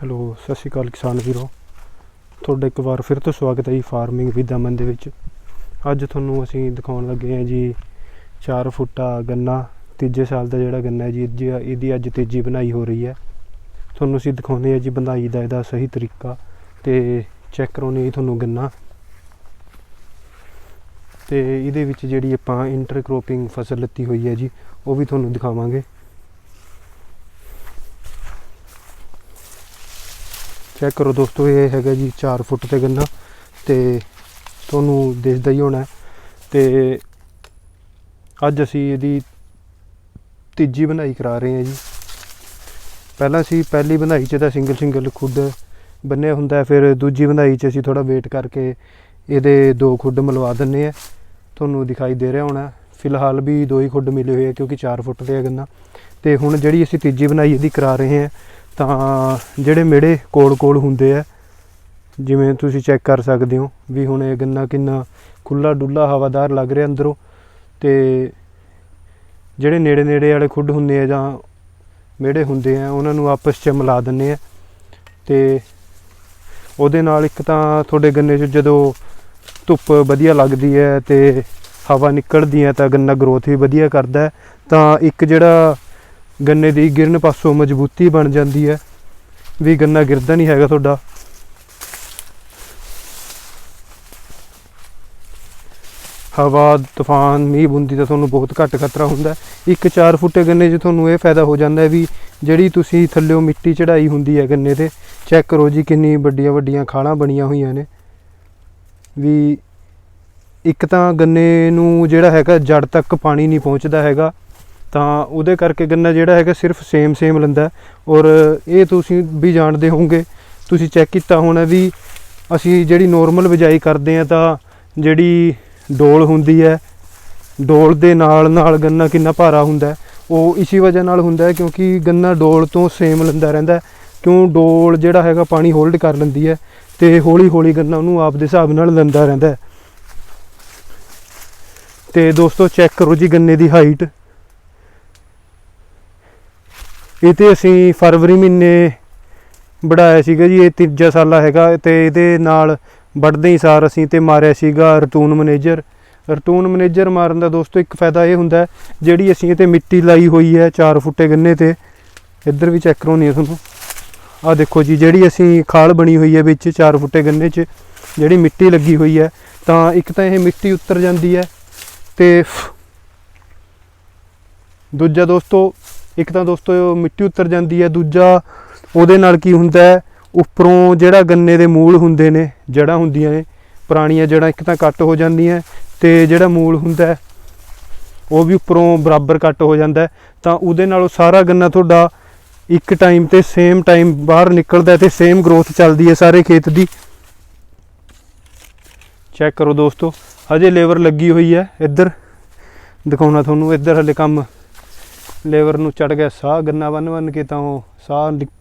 Hello, ਸਤਿ ਸ਼੍ਰੀ ਅਕਾਲ ਕਿਸਾਨ ਵੀਰੋ। ਤੁਹਾਡਾ ਇੱਕ ਵਾਰ ਫਿਰ ਤੋਂ ਸਵਾਗਤ ਹੈ ਜੀ ਫਾਰਮਿੰਗ ਵਿਦ ਅਮਨ ਦੇ ਵਿੱਚ। ਅੱਜ ਤੁਹਾਨੂੰ ਅਸੀਂ ਦਿਖਾਉਣ ਲੱਗੇ ਹਾਂ ਜੀ 4 ਫੁੱਟਾ ਗੰਨਾ, ਤੀਜੇ ਸਾਲ ਦਾ ਜਿਹੜਾ ਗੰਨਾ ਹੈ ਜੀ ਇਹਦੀ ਇਹਦੀ ਅੱਜ ਤੇਜ਼ੀ ਬਣਾਈ ਹੋ ਰਹੀ ਹੈ। ਤੁਹਾਨੂੰ ਅਸੀਂ ਦਿਖਾਉਂਦੇ ਹਾਂ ਜੀ ਬਣਾਈ ਦਾ ਇਹਦਾ ਸਹੀ ਤਰੀਕਾ ਤੇ ਚੈੱਕ ਕਰਾਉਂਦੇ ਹਾਂ ਜੀ ਤੁਹਾਨੂੰ ਗੰਨਾ। ਤੇ ਇਹਦੇ ਵਿੱਚ ਜਿਹੜੀ ਆਪਾਂ ਇੰਟਰ ਇੰਟਰਕ੍ਰੋਪਿੰਗ ਫਸਲ ਲੱਤੀ ਹੋਈ ਹੈ ਜੀ, ਉਹ ਵੀ ਤੁਹਾਨੂੰ ਦਿਖਾਵਾਂਗੇ। ਚੈੱਕ ਕਰੋ ਦੋਸਤੋ, ਇਹ ਹੈਗਾ ਜੀ 4 ਫੁੱਟ ਤੇ ਗੰਨਾ ਤੇ ਤੁਹਾਨੂੰ ਦਿਸਦਾ ਹੀ ਹੋਣਾ ਹੈ। ਤੇ ਅੱਜ ਅਸੀਂ ਇਹਦੀ ਤੀਜੀ ਬਣਾਈ ਕਰਾ ਰਹੇ ਹਾਂ ਜੀ। ਪਹਿਲਾਂ ਅਸੀਂ ਪਹਿਲੀ ਬਣਾਈ 'ਚ ਤਾਂ ਸਿੰਗਲ ਸਿੰਗਲ ਖੁੱਡ ਬੰਨਿਆ ਹੁੰਦਾ ਫਿਰ ਦੂਜੀ ਬਣਾਈ 'ਚ ਅਸੀਂ ਥੋੜਾ ਵੇਟ ਕਰਕੇ ਇਹਦੇ ਦੋ ਖੁੱਡ ਮਿਲਵਾ ਦਿੰਨੇ ਆ ਤੁਹਾਨੂੰ ਦਿਖਾਈ ਦੇ ਰਿਹਾ ਹੋਣਾ ਫਿਲਹਾਲ ਵੀ ਦੋ ਹੀ ਖੁੱਡ ਮਿਲੇ ਹੋਏ ਆ ਕਿਉਂਕਿ 4 ਫੁੱਟ ਤੇ ਹੈ ਗੰਨਾ। ਤੇ ਹੁਣ ਜਿਹੜੀ ਅਸੀਂ ਤੀਜੀ ਬਣਾਈ ਇਹਦੀ ਕਰਾ ਰਹੇ ਹਾਂ ਤਾਂ ਜਿਹੜੇ ਮੇੜੇ ਕੋਲ ਕੋਲ ਹੁੰਦੇ ਆ, ਜਿਵੇਂ ਤੁਸੀਂ ਚੈੱਕ ਕਰ ਸਕਦੇ ਹੋ ਵੀ ਹੁਣ ਇਹ ਗੰਨਾ ਕਿੰਨਾ ਖੁੱਲਾ ਡੁੱਲਾ ਹਵਾਦਾਰ ਲੱਗ ਰਿਹਾ ਅੰਦਰੋਂ ਤੇ ਜਿਹੜੇ ਨੇੜੇ ਨੇੜੇ ਵਾਲੇ ਖੁੱਡ ਹੁੰਦੇ ਆ ਜਾਂ ਮੇੜੇ ਹੁੰਦੇ ਆ, ਉਹਨਾਂ ਨੂੰ ਆਪਸ 'ਚ ਮਿਲਾ ਦਿੰਨੇ ਆ। ਤੇ ਉਹਦੇ ਨਾਲ ਇੱਕ ਤਾਂ ਤੁਹਾਡੇ ਗੰਨੇ 'ਚ ਜਦੋਂ ਧੁੱਪ ਵਧੀਆ ਲੱਗਦੀ ਹੈ ਤੇ ਹਵਾ ਨਿਕਲਦੀ ਹੈ ਤਾਂ ਗੰਨਾ ਗਰੋਥ ਵੀ ਵਧੀਆ ਕਰਦਾ ਤਾਂ ਇੱਕ ਜਿਹੜਾ ਗੰਨੇ ਦੀ ਗਿਰਨ ਪਾਸੋਂ ਮਜ਼ਬੂਤੀ ਬਣ ਜਾਂਦੀ ਹੈ। ਵੀ ਗੰਨਾ ਗਿਰਦਾ ਨਹੀਂ ਹੈਗਾ ਤੁਹਾਡਾ। ਹਵਾ, ਤੂਫਾਨ, ਮੀਂਹ, ਬੁੰਦੀ ਦਾ ਤੁਹਾਨੂੰ ਬਹੁਤ ਘੱਟ ਖਤਰਾ ਹੁੰਦਾ ਇੱਕ 4 ਫੁੱਟੇ ਗੰਨੇ 'ਚ ਤੁਹਾਨੂੰ ਇਹ ਫਾਇਦਾ ਹੋ ਜਾਂਦਾ ਹੈ ਵੀ ਜਿਹੜੀ ਤੁਸੀਂ ਥੱਲਿਓਂ ਮਿੱਟੀ ਚੜਾਈ ਹੁੰਦੀ ਹੈ ਗੰਨੇ ਤੇ ਚੈੱਕ ਕਰੋ ਜੀ ਕਿੰਨੀ ਵੱਡੀਆਂ ਵੱਡੀਆਂ ਖਾਲਾਂ ਬਣੀਆਂ ਹੋਈਆਂ ਨੇ। ਵੀ ਇੱਕ ਤਾਂ ਗੰਨੇ ਨੂੰ ਜਿਹੜਾ ਹੈਗਾ ਜੜ ਤੱਕ ਪਾਣੀ ਨਹੀਂ ਪਹੁੰਚਦਾ ਹੈਗਾ। ਤਾਂ ਉਹਦੇ ਕਰਕੇ ਗੰਨਾ ਜਿਹੜਾ ਹੈਗਾ ਸਿਰਫ ਸੇਮ ਸੇਮ ਲੈਂਦਾ ਔਰ ਇਹ ਤੁਸੀਂ ਵੀ ਜਾਣਦੇ ਹੋਵੋਗੇ, ਤੁਸੀਂ ਚੈੱਕ ਕੀਤਾ ਹੋਣਾ ਵੀ ਅਸੀਂ ਜਿਹੜੀ ਨੋਰਮਲ ਬਿਜਾਈ ਕਰਦੇ ਆ ਤਾਂ ਜਿਹੜੀ ਡੋਲ ਹੁੰਦੀ ਹੈ, ਡੋਲ ਦੇ ਨਾਲ ਨਾਲ ਗੰਨਾ ਕਿੰਨਾ ਭਾਰਾ ਹੁੰਦਾ ਉਹ ਇਸੇ ਵਜ੍ਹਾ ਨਾਲ ਹੁੰਦਾ ਕਿਉਂਕਿ ਗੰਨਾ ਡੋਲ ਤੋਂ ਸੇਮ ਲੈਂਦਾ ਰਹਿੰਦਾ ਕਿਉਂ? ਡੋਲ ਜਿਹੜਾ ਹੈਗਾ ਪਾਣੀ ਹੋਲਡ ਕਰ ਲੈਂਦੀ ਹੈ ਤੇ ਹੌਲੀ ਹੌਲੀ ਗੰਨਾ ਉਹਨੂੰ ਆਪ ਦੇ ਹਿਸਾਬ ਨਾਲ ਲੈਂਦਾ ਰਹਿੰਦਾ ਹੈ। ਤੇ ਦੋਸਤੋ ਚੈੱਕ ਕਰੋ ਜੀ ਗੰਨੇ ਦੀ ਹਾਈਟ ਇਹ ਤੇ ਅਸੀਂ ਫਰਵਰੀ ਮਹੀਨੇ ਵਢਾਇਆ ਸੀਗਾ ਜੀ, ਇਹ ਤੀਜਾ ਸਾਲਾ ਹੈਗਾ ਤੇ ਇਹਦੇ ਨਾਲ ਵੱਢਦੇ ਹੀ ਸਾਰ ਅਸੀਂ ਤੇ ਮਾਰਿਆ ਸੀਗਾ ਰਤੂਨ ਮੈਨੇਜਰ। ਰਤੂਨ ਮੈਨੇਜਰ ਮਾਰਨ ਦਾ ਦੋਸਤੋ ਇੱਕ ਫਾਇਦਾ ਇਹ ਹੁੰਦਾ ਜਿਹੜੀ ਅਸੀਂ ਇਹ ਤੇ ਮਿੱਟੀ ਲਾਈ ਹੋਈ ਹੈ 4 ਫੁੱਟੇ ਗੰਨੇ ਤੇ। ਇੱਧਰ ਵੀ ਚੈੱਕ ਕਰਾਉਣੀ ਹੈ ਤੁਹਾਨੂੰ। ਆਹ ਦੇਖੋ ਜੀ, ਜਿਹੜੀ ਅਸੀਂ ਖਾਲ ਬਣੀ ਹੋਈ ਹੈ ਵਿੱਚ 4 ਫੁੱਟੇ ਗੰਨੇ 'ਚ, ਜਿਹੜੀ ਮਿੱਟੀ ਲੱਗੀ ਹੋਈ ਹੈ, ਤਾਂ ਇੱਕ ਤਾਂ ਇਹ ਮਿੱਟੀ ਉੱਤਰ ਜਾਂਦੀ ਹੈ ਤੇ ਦੂਜਾ ਦੋਸਤੋ ਇੱਕ ਤਾਂ ਦੋਸਤੋ ਮਿੱਟੀ ਉੱਤਰ ਜਾਂਦੀ ਹੈ, ਦੂਜਾ ਉਹਦੇ ਨਾਲ ਕੀ ਹੁੰਦਾ ਹੈ, ਉੱਪਰੋਂ ਜਿਹੜਾ ਗੰਨੇ ਦੇ ਮੂਲ ਹੁੰਦੇ ਨੇ ਜੜਾਂ ਹੁੰਦੀਆਂ ਨੇ, ਪੁਰਾਣੀਆਂ ਜੜਾਂ ਇੱਕ ਤਾਂ ਕੱਟ ਹੋ ਜਾਂਦੀਆਂ ਤੇ ਜਿਹੜਾ ਮੂਲ ਹੁੰਦਾ ਉਹ ਵੀ ਉੱਪਰੋਂ ਬਰਾਬਰ ਕੱਟ ਹੋ ਜਾਂਦਾ ਤਾਂ ਉਹਦੇ ਨਾਲੋਂ ਸਾਰਾ ਗੰਨਾ ਤੁਹਾਡਾ ਇੱਕ ਟਾਈਮ ਤੇ ਸੇਮ ਟਾਈਮ ਬਾਹਰ ਨਿਕਲਦਾ ਹੈ ਤੇ ਸੇਮ ਗਰੋਥ ਚੱਲਦੀ ਹੈ ਸਾਰੇ ਖੇਤ ਦੀ। ਚੈੱਕ ਕਰੋ ਦੋਸਤੋ, ਹਜੇ ਲੇਬਰ ਲੱਗੀ ਹੋਈ ਹੈ ਇੱਧਰ। ਦਿਖਾਉਣਾ ਤੁਹਾਨੂੰ, ਇੱਧਰ ਹਲੇ ਕੰਮ ਲੇਬਰ ਨੂੰ ਚੜ ਗਿਆ, ਸਾਹ ਗੰਨਾ ਬੰਨ ਬੰਨ ਕੇ ਤਾਂ ਉਹ ਸਾਹ ਨਿਕ-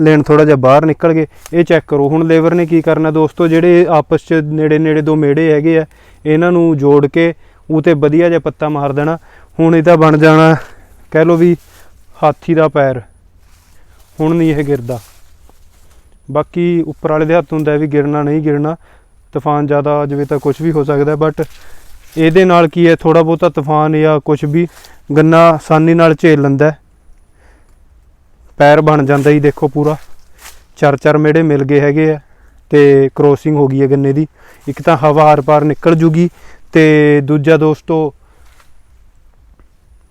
ਲੈਣ ਥੋੜਾ ਜਿਹਾ ਬਾਹਰ ਨਿਕਲ ਗਏ। ਇਹ ਚੈੱਕ ਕਰੋ, ਹੁਣ ਲੇਬਰ ਨੇ ਕੀ ਕਰਨਾ ਦੋਸਤੋ, ਜਿਹੜੇ ਆਪਸ ਚ ਨੇੜੇ ਨੇੜੇ ਦੋ ਮੇੜੇ ਹੈਗੇ ਆ, ਇਹਨਾਂ ਨੂੰ ਜੋੜ ਕੇ ਉਹ ਤੇ ਵਧੀਆ ਜਿਹਾ ਪੱਤਾ ਮਾਰ ਦੇਣਾ। ਹੁਣ ਇਹਦਾ ਬਣ ਜਾਣਾ, ਕਹਿ ਲਓ ਵੀ ਹਾਥੀ ਦਾ ਪੈਰ, ਹੁਣ ਨਹੀਂ ਇਹ ਗਿਰਦਾ। ਬਾਕੀ ਉੱਪਰ ਵਾਲੇ ਦੇ ਹੱਥ ਹੁੰਦਾ ਵੀ ਗਿਰਨਾ ਨਹੀਂ ਗਿਰਨਾ, ਤੂਫਾਨ ਜ਼ਿਆਦਾ ਆ ਜਾਵੇ ਤਾਂ ਕੁਝ ਵੀ ਹੋ ਸਕਦਾ ਬਟ ਇਹਦੇ ਨਾਲ ਕੀ ਹੈ? ਥੋੜਾ ਬਹੁਤਾ ਤੂਫਾਨ ਜਾਂ ਕੁਝ ਵੀ ਗੰਨਾ ਆਸਾਨੀ ਨਾਲ ਝੇਲ ਲੈਂਦਾ ਪੈਰ ਬਣ ਜਾਂਦਾ ਜੀ, ਦੇਖੋ ਪੂਰਾ। ਚਾਰ ਚਾਰ ਮੇੜੇ ਮਿਲ ਗਏ ਹੈਗੇ ਆ ਤੇ ਕ੍ਰੋਸਿੰਗ ਹੋ ਗਈ ਹੈ ਗੰਨੇ ਦੀ। ਇੱਕ ਤਾਂ ਹਵਾ ਹਰ ਪਾਰ ਨਿਕਲ ਜੂਗੀ ਤੇ ਦੂਜਾ ਦੋਸਤੋ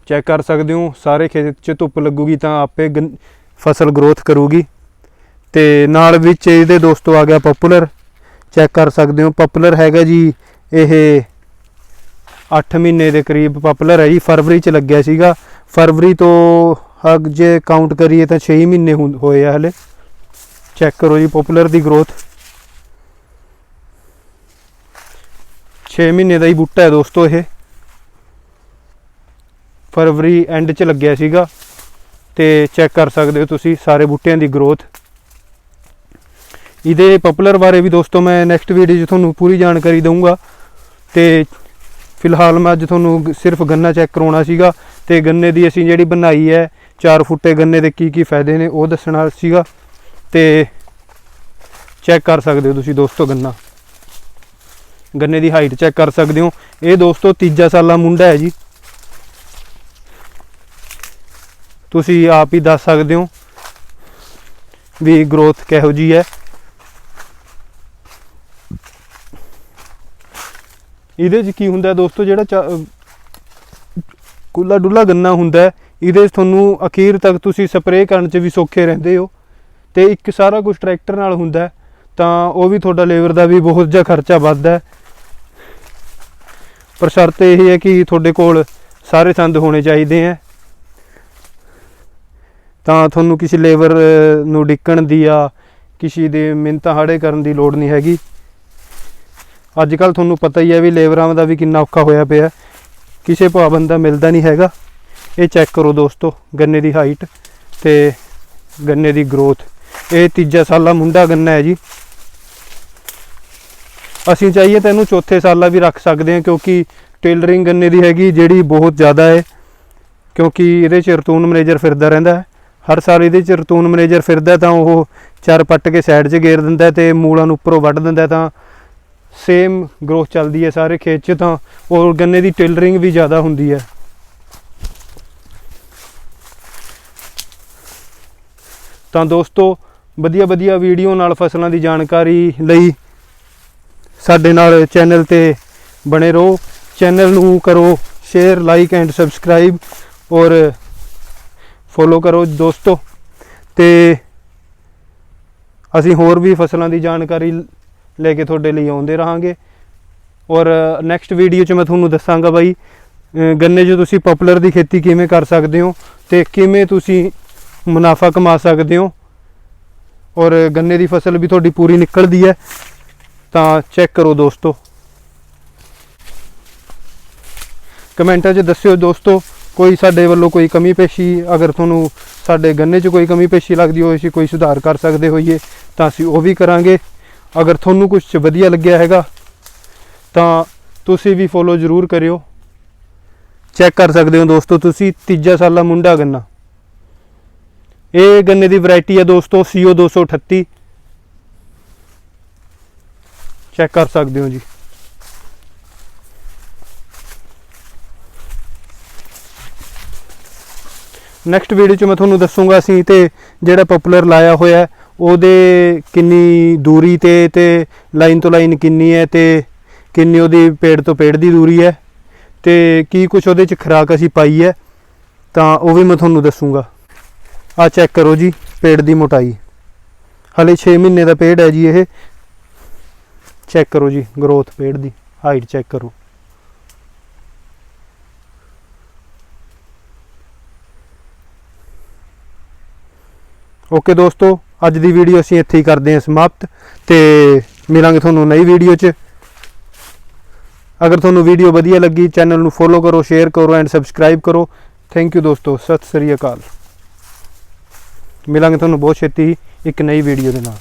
ਚੈੱਕ ਕਰ ਸਕਦੇ ਹੋ, ਸਾਰੇ ਖੇਤ 'ਚ ਧੁੱਪ ਲੱਗੂਗੀ ਤਾਂ ਆਪੇ ਗੰਨ- ਫਸਲ ਗਰੋਥ ਕਰੂਗੀ। ਤੇ ਨਾਲ ਵਿੱਚ ਇਹਦੇ ਦੋਸਤੋ ਆ ਗਿਆ ਪਪੂਲਰ ਚੈੱਕ ਕਰ ਸਕਦੇ ਹੋ ਪਪੂਲਰ ਹੈਗਾ ਜੀ ਇਹ 8 ਮਹੀਨੇ ਦੇ ਕਰੀਬ ਪਪੂਲਰ ਹੈ ਜੀ। ਫਰਵਰੀ ਚ ਲੱਗਿਆ ਸੀਗਾ। ਫਰਵਰੀ ਤੋਂ ਹਗ ਜੇ ਕਾਊਂਟ ਕਰੀਏ ਤਾਂ 6 ਮਹੀਨੇ ਹੁੰ- ਹੋਏ ਆ ਹਲੇ। ਚੈੱਕ ਕਰੋ ਜੀ ਪਪੂਲਰ ਦੀ ਗਰੋਥ 6 ਮਹੀਨੇ ਦਾ ਹੀ ਬੂਟਾ ਹੈ ਦੋਸਤੋ ਇਹ। ਫਰਵਰੀ ਐਂਡ ਚ ਲੱਗਿਆ ਸੀਗਾ। ਤੇ ਚੈੱਕ ਕਰ ਸਕਦੇ ਹੋ ਤੁਸੀਂ ਸਾਰੇ ਬੂਟਿਆਂ ਦੀ ਗਰੋਥ ਇਹਦੇ ਪਪੂਲਰ ਬਾਰੇ ਵੀ ਦੋਸਤੋ ਮੈਂ ਨੈਕਸਟ ਵੀਡੀਓ 'ਚ ਤੁਹਾਨੂੰ ਪੂਰੀ ਜਾਣਕਾਰੀ ਦਊਂਗਾ। ਤੇ ਫਿਲਹਾਲ ਮੈਂ ਅੱਜ ਤੁਹਾਨੂੰ ਸਿਰਫ ਗੰਨਾ ਚੈੱਕ ਕਰਾਉਣਾ ਸੀਗਾ ਤੇ ਗੰਨੇ ਦੀ ਅਸੀਂ ਜਿਹੜੀ ਬਣਾਈ ਹੈ 4 ਫੁੱਟੇ ਗੰਨੇ ਦੇ ਕੀ ਕੀ ਫਾਇਦੇ ਨੇ ਉਹ ਦੱਸਣਾ ਸੀਗਾ। ਤੇ ਚੈੱਕ ਕਰ ਸਕਦੇ ਹੋ ਤੁਸੀਂ ਦੋਸਤੋ ਗੰਨਾ। ਗੰਨੇ ਦੀ ਹਾਈਟ ਚੈੱਕ ਕਰ ਸਕਦੇ ਹੋ। ਇਹ ਦੋਸਤੋ ਤੀਜਾ ਸਾਲਾ ਮੁੰਡਾ ਹੈ ਜੀ। ਤੁਸੀਂ ਆਪ ਹੀ ਦੱਸ ਸਕਦੇ ਹੋ ਵੀ ਗਰੋਥ ਕਿਹੋ ਜੀ ਹੈ। ਇਹਦੇ 'ਚ ਕੀ ਹੁੰਦਾ ਦੋਸਤੋ, ਜਿਹੜਾ ਚਾ- ਅਹ ਕੁੱਲਾ ਡੁੱਲਾ ਗੰਨਾ ਹੁੰਦਾ, ਇਹਦੇ 'ਚ ਤੁਹਾਨੂੰ ਅਖੀਰ ਤੱਕ ਤੁਸੀਂ ਸਪਰੇਅ ਕਰਨ 'ਚ ਵੀ ਸੌਖੇ ਰਹਿੰਦੇ ਹੋ। ਤੇ ਇੱਕ ਸਾਰਾ ਕੁਝ ਟਰੈਕਟਰ ਨਾਲ ਹੁੰਦਾ, ਤਾਂ ਉਹ ਵੀ ਤੁਹਾਡਾ ਲੇਬਰ ਦਾ ਵੀ ਬਹੁਤ ਜਿਹਾ ਖਰਚਾ ਵੱਧਦਾ। ਪਰ ਸ਼ਰਤ ਇਹ ਹੈ ਕਿ ਤੁਹਾਡੇ ਕੋਲ ਸਾਰੇ ਸੰਦ ਹੋਣੇ ਚਾਹੀਦੇ ਹੈ। ਤਾਂ ਤੁਹਾਨੂੰ ਕਿਸੇ ਲੇਬਰ ਨੂੰ ਡਿੱਕਣ ਦੀ ਆ ਕਿਸੇ ਦੇ ਮਿੰਤਾ ਹਾੜੇ ਕਰਨ ਦੀ ਲੋੜ ਨਹੀਂ ਹੈਗੀ। ਅੱਜ ਕੱਲ ਤੁਹਾਨੂੰ ਪਤਾ ਹੀ ਹੈ ਵੀ ਲੇਬਰਾਂ ਦਾ ਵੀ ਕਿੰਨਾ ਔਖਾ ਹੋਇਆ ਪਿਆ ਕਿਸੇ ਭਾਅ ਦਾ ਮਿਲਦਾ ਨਹੀਂ ਹੈਗਾ। ਇਹ ਚੈੱਕ ਕਰੋ ਦੋਸਤੋ, ਗੰਨੇ ਦੀ ਹਾਈਟ ਤੇ ਗੰਨੇ ਦੀ ਗਰੋਥ ਇਹ ਤੀਜਾ ਸਾਲਾ ਮੁੰਡਾ ਗੰਨਾ ਹੈ ਜੀ। ਅਸੀਂ ਚਾਹੀਏ ਤਾਂ ਇਹਨੂੰ ਚੌਥੇ ਸਾਲਾ ਵੀ ਰੱਖ ਸਕਦੇ ਹਾਂ, ਕਿਉਂਕਿ ਟੇਲਰਿੰਗ ਗੰਨੇ ਦੀ ਹੈਗੀ, ਜਿਹੜੀ ਬਹੁਤ ਜ਼ਿਆਦਾ ਹੈ। ਕਿਉਂਕਿ ਇਹਦੇ 'ਚ ਰਤੂਨ ਮੈਨੇਜਰ ਫਿਰਦਾ ਰਹਿੰਦਾ ਹੈ। ਹਰ ਸਾਲ ਇਹਦੇ 'ਚ ਰਤੂਨ ਮੈਨੇਜਰ ਫਿਰਦਾ ਤਾਂ ਉਹ ਚਾਰ ਪੱਟ ਕੇ ਸਾਈਡ 'ਚ ਗੇਰ ਦਿੰਦਾ ਹੈ ਤੇ ਮੂਲਾਂ ਨੂੰ ਉੱਪਰੋਂ ਵੱਢ ਦਿੰਦਾ ਤਾਂ ਸੇਮ ਗਰੋਥ ਚੱਲਦੀ ਹੈ ਸਾਰੇ ਖੇਤ 'ਚ ਤਾਂ, ਔਰ ਗੰਨੇ ਦੀ ਟੇਲਰਿੰਗ ਵੀ ਜ਼ਿਆਦਾ ਹੁੰਦੀ ਹੈ। ਤਾਂ ਦੋਸਤੋ ਵਧੀਆ ਵਧੀਆ ਵੀਡੀਓ ਨਾਲ ਫਸਲਾਂ ਦੀ ਜਾਣਕਾਰੀ ਲਈ ਸਾਡੇ ਨਾਲ ਚੈਨਲ ਤੇ ਬਣੇ ਰਹੋ। ਚੈਨਲ ਨੂੰ ਕਰੋ ਸ਼ੇਅਰ ਲਾਈਕ ਐਂਡ ਸਬਸਕ੍ਰਾਈਬ ਔਰ ਫੋਲੋ ਕਰੋ ਦੋਸਤੋ। ਤੇ ਅਸੀਂ ਹੋਰ ਵੀ ਫਸਲਾਂ ਦੀ ਜਾਣਕਾਰੀ ਲੈ ਕੇ ਤੁਹਾਡੇ ਲਈ ਆਉਂਦੇ ਰਹਾਂਗੇ। ਔਰ ਨੈਕਸਟ ਵੀਡੀਓ 'ਚ ਮੈਂ ਤੁਹਾਨੂੰ ਦੱਸਾਂਗਾ ਬਾਈ ਗੰਨੇ 'ਚ ਤੁਸੀਂ ਪਪੂਲਰ ਦੀ ਖੇਤੀ ਕਿਵੇਂ ਕਰ ਸਕਦੇ ਹੋ ਤੇ ਕਿਵੇਂ ਤੁਸੀਂ ਮੁਨਾਫਾ ਕਮਾ ਸਕਦੇ ਹੋ। ਔਰ ਗੰਨੇ ਦੀ ਫਸਲ ਵੀ ਤੁਹਾਡੀ ਪੂਰੀ ਨਿਕਲਦੀ ਹੈ। ਤਾਂ ਚੈੱਕ ਕਰੋ ਦੋਸਤੋ। ਕਮੈਂਟਾਂ 'ਚ ਦੱਸਿਓ ਦੋਸਤੋ, ਕੋਈ ਸਾਡੇ ਵੱਲੋਂ ਕੋਈ ਕਮੀ ਪੇਸ਼ੀ, ਅਗਰ ਤੁਹਾਨੂੰ ਸਾਡੇ ਗੰਨੇ 'ਚ ਕੋਈ ਕਮੀ ਪੇਸ਼ੀ ਲੱਗਦੀ ਹੋਵੇ ਅਸੀਂ ਕੋਈ ਸੁਧਾਰ ਕਰ ਸਕਦੇ ਹੋਈਏ, ਤਾਂ ਅਸੀਂ ਉਹ ਵੀ ਕਰਾਂਗੇ। ਅਗਰ ਤੁਹਾਨੂੰ ਕੁਝ ਵਧੀਆ ਲੱਗਿਆ ਹੈਗਾ ਤਾਂ ਤੁਸੀਂ ਵੀ ਫੋਲੋ ਜ਼ਰੂਰ ਕਰਿਓ। ਚੈੱਕ ਕਰ ਸਕਦੇ ਹੋ ਦੋਸਤੋ ਤੁਸੀਂ ਤੀਜਾ ਸਾਲਾ ਮੁੰਡਾ ਗੰਨਾ। ਇਹ ਗੰਨੇ ਦੀ ਵੈਰਾਈਟੀ ਹੈ ਦੋਸਤੋ CO 238 ਚੈੱਕ ਕਰ ਸਕਦੇ ਹੋ ਜੀ। ਨੈਕਸਟ ਵੀਡੀਓ 'ਚ ਮੈਂ ਤੁਹਾਨੂੰ ਦੱਸੂਗਾ ਅਸੀਂ ਤੇ ਜਿਹੜਾ ਪਪੂਲਰ ਲਾਇਆ ਹੋਇਆ ਹੈ, ਉਹਦੇ ਕਿੰਨੀ ਦੂਰੀ ਤੇ ਤੇ ਲਾਈਨ ਤੋਂ ਲਾਈਨ ਕਿੰਨੀ ਹੈ ਤੇ ਕਿੰਨੀ ਉਹਦੀ ਪੇੜ ਤੋਂ ਪੇੜ ਦੀ ਦੂਰੀ ਹੈ ਤੇ ਕੀ ਕੁਝ ਉਹਦੇ 'ਚ ਖੁਰਾਕ ਅਸੀਂ ਪਾਈ ਹੈ, ਤਾਂ ਉਹ ਵੀ ਮੈਂ ਤੁਹਾਨੂੰ ਦੱਸੂਗਾ। ਆ ਚੈੱਕ ਕਰੋ ਜੀ, ਪੇੜ ਦੀ ਮੋਟਾਈ। ਹਲੇ 6 ਮਹੀਨੇ ਦਾ ਪੇੜ ਹੈ ਜੀ ਇਹ। ਚੈੱਕ ਕਰੋ ਜੀ ਗਰੋਥ ਪੇੜ ਦੀ ਹਾਈਟ ਚੈੱਕ ਕਰੋ। ਓਕੇ ਦੋਸਤੋ ਅੱਜ ਦੀ ਵੀਡੀਓ ਅਸੀਂ ਇੱਥੇ ਹੀ ਕਰਦੇ ਹਾਂ ਸਮਾਪਤ ਤੇ ਮਿਲਾਂਗੇ ਤੁਹਾਨੂੰ ਨਈ ਵੀਡੀਓ 'ਚ। ਅਗਰ ਤੁਹਾਨੂੰ ਵੀਡੀਓ ਵਧੀਆ ਲੱਗੀ, ਚੈਨਲ ਨੂੰ ਫੋਲੋ ਕਰੋ ਸ਼ੇਅਰ ਕਰੋ ਐਂਡ ਸਬਸਕ੍ਰਾਈਬ ਕਰੋ। ਥੈਂਕ ਯੂ ਦੋਸਤੋ, ਸਤਿ ਸ੍ਰੀ ਅਕਾਲ। ਮਿਲਾਂਗੇ ਤੁਹਾਨੂੰ ਬਹੁਤ ਛੇਤੀ ਹੀ ਇੱਕ ਨਈ ਵੀਡੀਓ ਦੇ ਨਾਲ।